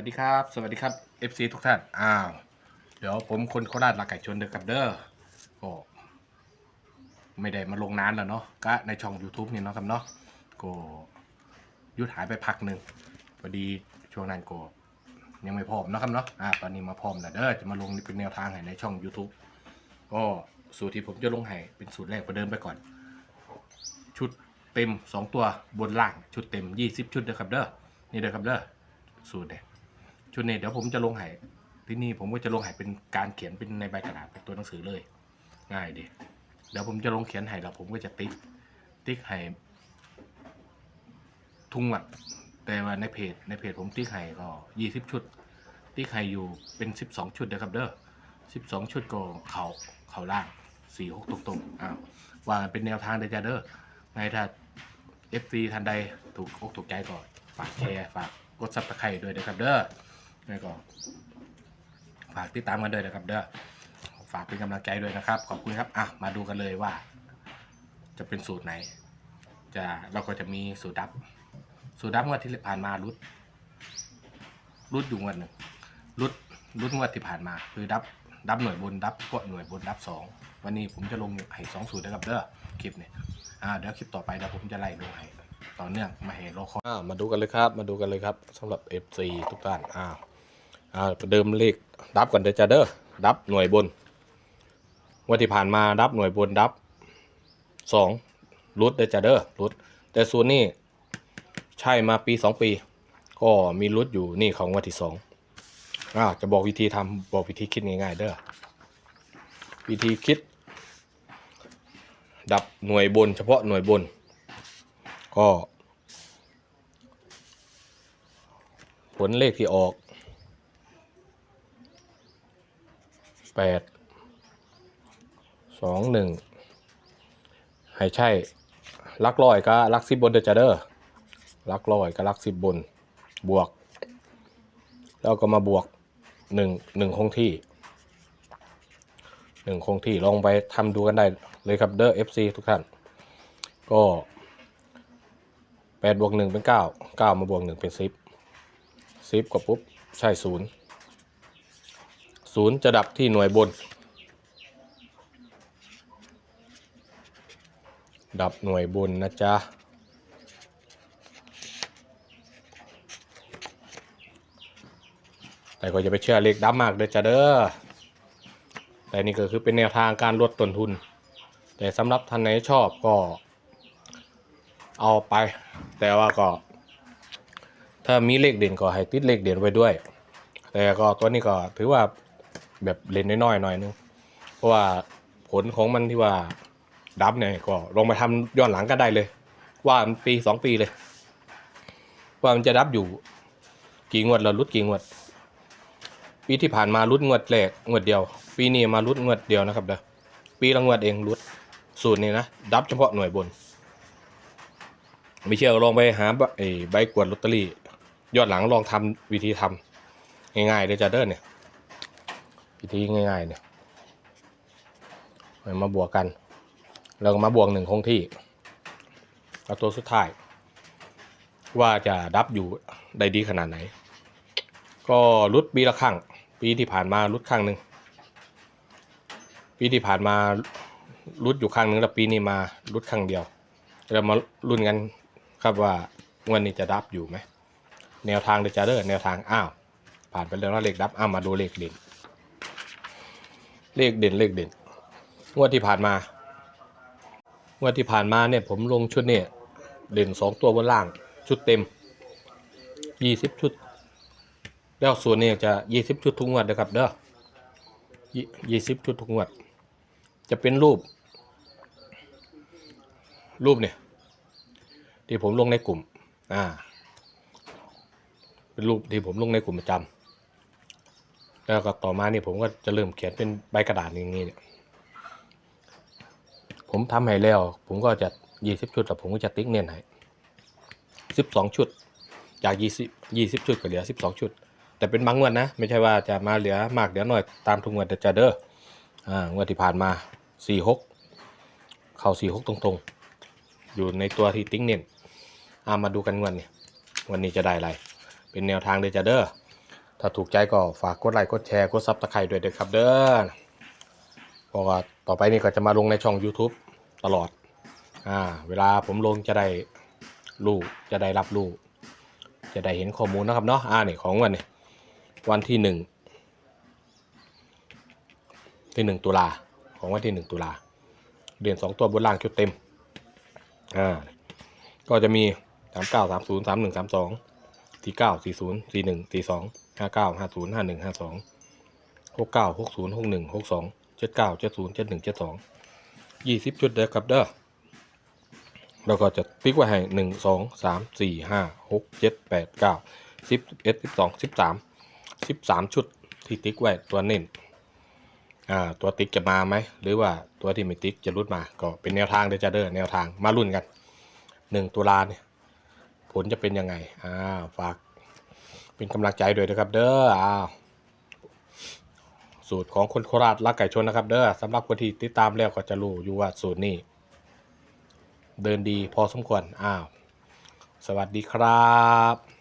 วัสดีครับ สวัสดีครับ FC ทุกท่าน อ้าว เดี๋ยวผมคนโคราชลาไก่ชนเดอะกับเดอร์ก็ไม่ได้มาลงนานแล้วเนาะ ก็ในช่อง YouTube นี่เนาะครับเนาะ ก็ยุดหายไปพักหนึ่งพอดีช่วงนั้นก็ยังไม่พร้อมเนาะครับเนาะ อ่า ตอนนี้มาพร้อมแล้วเด้อ จะมาลงเป็นแนวทางให้ในช่อง YouTube ก็สูตรที่ผมจะลงให้เป็นสูตรแรกประเดิมไปก่อน ชุดเต็ม 2 ตัวบนล่างชุดเต็ม 20 ชุดเด้อครับเด้อ นี่เด้อครับเด้อสูตรเนี่ย ชุดนี้เดี๋ยวผมจะลงให้ที่นี่ผมก็จะลงให้เป็นการเขียนเป็นในใบกระดาษเป็นตัวหนังสือเลย ง่ายดีเดี๋ยวผมจะลงเขียนให้แล้วผมก็จะติ๊กติ๊กให้ทุงอะแต่ว่าในเพจในเพจผมติ๊กให้ก็20ชุด ติ๊กให้อยู่เป็น12ชุดเด้อครับเด้อ12ชุดก็เขาเขาล่าง4 6ตรงๆอ้าววากันเป็นแนวทางเดจ้าเด้อไงถ้า FC ทันใดถูกอกถูกใจก็ฝากแชร์ฝากกดซับสไครต์ด้วยนะครับเด้อ แล้วก็ฝากติดตามกันด้วยนะครับ เด้อฝากเป็นกำลังใจด้วยนะครับ ขอบคุณครับอะมาดูกันเลยว่า จะเป็นสูตรไหน จะเราก็จะมีสูตรดับ สูตรดับงวดที่ผ่านมารุดรุดอยู่งวดหนึ่งรุดรุดงวดที่ผ่านมา คือดับดับหน่วยบนดับก็หน่วยบนดับสองวันนี้ผมจะลงให้สองสูตรนะครับเด้อคลิปเนี่ยอ่าเดี๋ยวคลิปต่อไปเดี๋ยวผมจะไล่ลงให้ต่อเนื่องมาเห็นโลคอ่ามาดูกันเลยครับ มาดูกันเลยครับสำหรับ FC ทุกท่านอ้าว อ่าเดิมเลขดับก่อนเดอจ้าเด้อดับหน่วยบนวันที่ผ่านมาดับหน่วยบนดับสองรุดเดอจ้าเด้อรุด แต่ส่วนนี้ใช่มาปีสองปี ก็มีรุดอยู่นี่ของวันที่สองอ่าจะบอกวิธีทำบอกวิธีคิดง่ายๆเด้อวิธีคิด ดับหน่วยบน เฉพาะหน่วยบน ก็ ผลเลขที่ออก แปดสองหนึ่งให้ใช่ลักร้อยก็ลักสิบบนเดอจ้าเด้อลักร้อยก็ลักสิบบนบวก แล้วก็มาบวกหนึ่งหนึ่งคงที่หนึ่งคงที่ลองไปทำดูกันได้เลยครับเด้อ FC ทุกท่าน ก็แปดบวกหนึ่งเป็นเก้าเก้ามาบวกหนึ่งเป็นสิบสิบก็ปุ๊บใช่ศูนย์ ศูนย์จะดับที่หน่วยบน ดับหน่วยบนนะจ๊ะ แต่ก็อย่าไปเชื่อเลขดับมากเด้อจ้าเด้อ แต่นี่ก็คือเป็นแนวทางการลดต้นทุน แต่สำหรับท่านไหนชอบก็เอาไป แต่ว่าก็ ถ้ามีเลขเด่นก็ให้ติดเลขเด่นไว้ด้วย แต่ก็ตัวนี้ก็ถือว่า แบบเล่นน้อยๆหน่อยนึงเพราะว่าผลของมันที่ว่าดับเนี่ยก็ลงมาทำย้อนหลังก็ได้เลย ว่ามันปีสองปีเลย ว่ามันจะดับอยู่ กี่งวดเราลุดกี่งวด ปีที่ผ่านมารุดงวดแรกงวดเดียว ปีนี้มารุดงวดเดียวนะครับเด้อปีละงวดเองรุดสูตรนี้นะดับเฉพาะหน่วยบน ไม่เชื่อลองไปหาใบใบกวดลอตเตอรี่ยอดหลังลองทำวิธีทำง่ายๆเลยจ้าเด้อเนี่ย วิธีง่ายๆเนี่ยเอามาบวกกันแล้วก็มาบวกหนึ่งคงที่แล้วตัวสุดท้าย ว่าจะดับอยู่ได้ดีขนาดไหน ก็รุดปีละครั้งปีที่ผ่านมารุดครั้งหนึ่งปีที่ผ่านมารุดอยู่ครั้งหนึ่งแล้วปีนี้มารุดครั้งเดียว เรามาลุ้นกันครับว่าวันนี้จะดับอยู่ไหมแนวทางเดจาเดอร์แนวทางอ้าวผ่านไปแล้วเลขดับอ้าวมาดูเลขเด่น เลขเด่นเลขเด่นงวดที่ผ่านมางวดที่ผ่านมาเนี่ยผมลงชุดเนี่ยเด่นสองตัวบนล่างชุดเต็มยี่สิบชุด แล้วส่วนเนี้จะยี่สิบชุดทุกงวดนะครับเด้อยี่สิบชุดทุกงวด จะเป็นรูป รูปเนี่ยที่ผมลงในกลุ่มอ่าเป็นรูปที่ผมลงในกลุ่มประจำ แล้วก็ต่อมาเนี่ยผมก็จะเริ่มเขียนเป็นใบกระดาษอย่างนี้เนี่ยผมทำให้แล้ว ผมก็จะยี่สิบชุดแต่ผมก็จะติ๊กเน้นให้สิบสองชุด จากยี่สิบยี่สิบชุดก็เหลือสิบสองชุด แต่เป็นบางงวดนะ ไม่ใช่ว่าจะมาเหลือมากเหลือน้อยตามทุกงวดจะเด้ออ่างวดที่ผ่านมาสี่หกเข้าสี่หกตรงๆ อยู่ในตัวที่ติ้งเน้นอ่ามาดูกันงวดนี้วันนี้จะได้อะไร เป็นแนวทางเดอจะเด้อ ถ้าถูกใจก็ฝากกดไลค์กดแชร์กดซับสไครต์ด้วยเด้อครับเด้อเพราะว่าต่อไปนี้ก็จะมาลงในช่อง YouTube ตลอดอ่าเวลาผมลงจะได้รู้จะได้รับรู้จะได้เห็นข้อมูลนะครับเนาะอ่านี่ของวันนี้วันที่หนึ่งที่หนึ่งตุลาของวันที่หนึ่งตุลาเรียนสองตัวบนล่างชุดเต็มอ่าก็จะมีสามเก้าสามศูนย์สามหนึ่งสามสอง สี่เก้าสี่ศูนย์สี่หนึ่งสี่สองห้าเก้าห้าศูนย์ห้าหนึ่งห้าสองหกเก้าหกศูนย์หกหนึ่งหกสองเจ็ดเก้าเจ็ดศูนย์เจ็ดหนึ่งเจ็ดสองยี่สิบชุดเด้อครับเด้อเราก็จะติ๊กไว้ให้หนึ่งสองสามสี่ห้าหกเจ็ดแปดเก้าสิบเอ็ดสิบสองสิบสามสิบสามชุดที่ติ๊กไว้ตัวเน้นอ่าตัวติ๊กจะมาไหมหรือว่าตัวที่ไม่ติ๊กจะรุดมาก็เป็นแนวทางเดยวจะเด้อแนวทางมาลุ้นกันหนึ่งตุลาเนี่ย ผลจะเป็นยังไงอ่าฝากเป็นกำลังใจด้วยนะครับ เด้ออ้าวสูตรของคนโคราชรักไก่ชนนะครับ เด้อสำหรับคนที่ติดตามแล้วก็จะรู้อยู่ว่าสูตรนี้ เดินดีพอสมควรอ้าวสวัสดีครับ